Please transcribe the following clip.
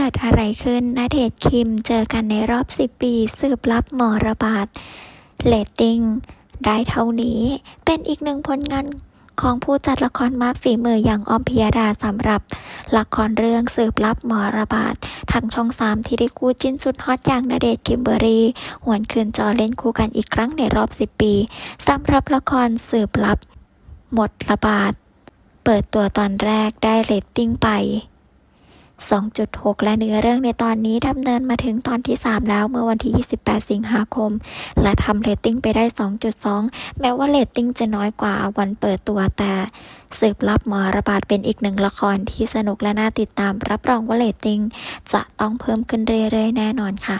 กิดอะไรขึ้นณเดชคิมเจอกันในรอบ 10 ปี สืบลับหมอระบาดเลตติ้งได้เท่านี้ เป็นอีกหนึ่งผลงานของผู้จัดละครมากฝีมืออย่างออมพิยดาสำหรับ ละครเรื่องสืบลับหมอระบาดทางช่อง3ที่ได้คู่จิ้นสุดฮอตอย่างณเดชคิมเบอรี่หวนคืนจอเล่นคู่กันอีกครั้งในรอบ 10 ปีสำหรับละครสืบลับ หมดระบาด เปิดตัวตอนแรกได้เรตติ้งไป 2.6 และเนื้อเรื่องในตอนนี้ดำเนินมาถึงตอนที่ 3 แล้วเมื่อวันที่ 28 สิงหาคม และทำเรตติ้งไปได้ 2.2 แม้ว่าเรตติ้งจะน้อยกว่าวันเปิดตัวแต่สืบลับหมอระบาดเป็นอีกหนึ่งละครที่สนุกและน่าติดตามรับรองว่าเรตติ้งจะต้องเพิ่มขึ้นเรื่อยๆ แน่นอนค่ะ